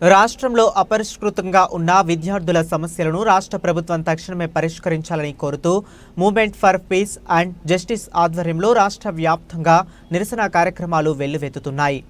రాష్ట్రంలో అపరిష్కృతంగా ఉన్న విద్యార్థుల సమస్యలను రాష్ట్ర ప్రభుత్వం తక్షణమే పరిష్కరించాలని కోరుతూ movement for peace and justice ఆధ్వర్యంలో రాష్ట్ర వ్యాప్తంగా నిరసన కార్యక్రమాలు వెల్లువెత్తుతున్నాయి.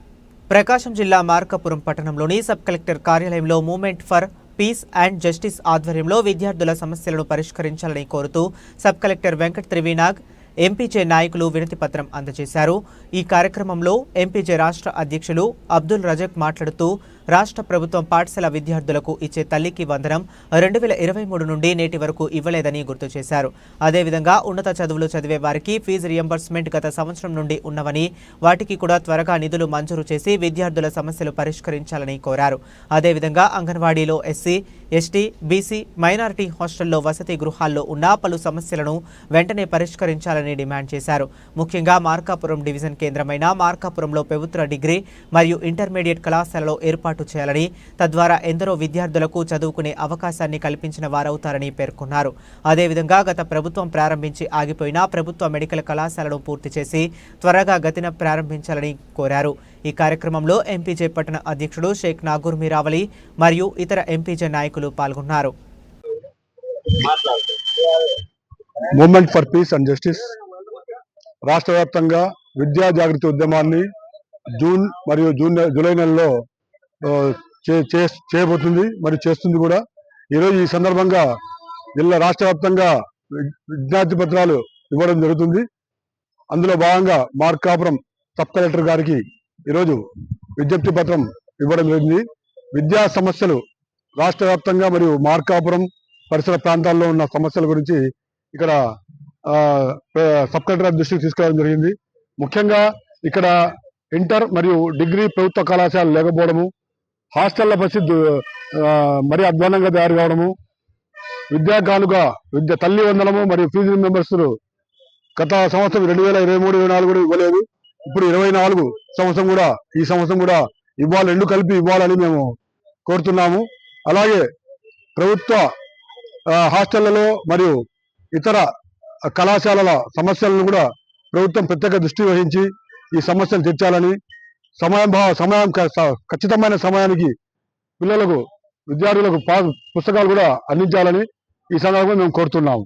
ప్రకాశం జిల్లా మార్కాపురం పట్టణంలోని సబ్ కలెక్టర్ కార్యాలయంలో movement for peace and justice ఆధ్వర్యంలో విద్యార్థుల సమస్యలను పరిష్కరించాలని కోరుతూ sub collector Venkat Trivinag MPJ నాయకులు వినతిపత్రం అందజేశారు. ఈ కార్యక్రమంలో ఎంపీజే రాష్ట్ర అధ్యక్షులు అబ్దుల్ రజక్ మాట్లాడుతూ రాష్ట్ర ప్రభుత్వం పాఠశాల విద్యార్థులకు ఇచ్చే తల్లికి వందనం రెండు వేల ఇరవై మూడు నుండి నేటి వరకు ఇవ్వలేదని గుర్తు చేశారు. అదేవిధంగా ఉన్నత చదువులు చదివే వారికి ఫీజు రియంబర్స్మెంట్ గత సంవత్సరం నుండి ఉన్నవని వాటికి కూడా త్వరగా నిధులు మంజూరు చేసి విద్యార్థుల సమస్యలు పరిష్కరించాలని కోరారు. అదేవిధంగా అంగన్వాడీలో ఎస్సీ ఎస్టీ బీసీ మైనారిటీ హాస్టల్లో వసతి గృహాల్లో ఉన్న పలు సమస్యలను వెంటనే పరిష్కరించాలని డిమాండ్ చేశారు. ముఖ్యంగా మార్కాపురం డివిజన్ కేంద్రమైన మార్కాపురంలో ప్రభుత్వ డిగ్రీ మరియు ఇంటర్మీడియట్ కళాశాలలో ఏర్పాటు చేయాలని తద్వారా ఎందరో విద్యార్థులకు చదువుకునే అవకాశాన్ని కల్పించిన వారవుతారని పేర్కొన్నారు. అదేవిధంగా గత ప్రభుత్వం ప్రారంభించి ఆగిపోయిన ప్రభుత్వ మెడికల్ కళాశాలను పూర్తి చేసి త్వరగా గతిన ప్రారంభించాలని కోరారు. ఈ కార్యక్రమంలో ఎంపీజే పట్టణ అధ్యక్షుడు షేక్ నాగూర్ మీరావలి మరియు ఇతర ఎంపీజే నాయకులు పాల్గొన్నారు. Movement for peace and justice. రాష్ట్ర వ్యాప్తంగా విద్యా జాగృతి ఉద్యమాన్ని జూన్ మరియు జూన్ జూలై నెలలో చే- చే- చేయబోతుంది మరియు చేస్తుంది కూడా. ఈరోజు ఈ సందర్భంగా జిల్లా రాష్ట్ర వ్యాప్తంగా వి- విజ్ఞాతి పత్రాలు ఇవ్వడం జరుగుతుంది. అందులో భాగంగా మార్కాపురం సబ్ కలెక్టర్ గారికి ఈరోజు విజ్ఞప్తి పత్రం ఇవ్వడం జరిగింది. విద్యా సమస్యలు రాష్ట్ర వ్యాప్తంగా మరియు మార్కాపురం పరిసర ప్రాంతాల్లో ఉన్న సమస్యల గురించి ఇక్కడ సబ్ కలెక్టర్ దృష్టికి తీసుకురావడం జరిగింది. ముఖ్యంగా ఇక్కడ ఇంటర్ మరియు డిగ్రీ ప్రభుత్వ కళాశాలలు లేకపోవడము హాస్టళ్ళ పరిస్థితి మరి మరీ అధ్వానంగా తయారు కావడము విద్యా కానుక విద్య తల్లి వందనము మరియు ఫీజు మెంబర్స్ గత సంవత్సరం రెండు వేల ఇరవై మూడు ఇరవై నాలుగు కూడా ఇవ్వలేదు. ఇప్పుడు ఇరవై నాలుగు సంవత్సరం కూడా ఈ సంవత్సరం కూడా ఇవ్వాలి రెండు కలిపి ఇవ్వాలని మేము కోరుతున్నాము. అలాగే ప్రభుత్వ హాస్టళ్ళలో మరియు ఇతర కళాశాలల సమస్యలను కూడా ప్రభుత్వం ప్రత్యేక దృష్టి వహించి ఈ సమస్యలు తీర్చాలని సమయం సమయం క- ఖచ్చితమైన సమయానికి పిల్లలకు విద్యార్థులకు పా పుస్తకాలు కూడా అందించాలని ఈ సందర్భంగా మేము కోరుతున్నాము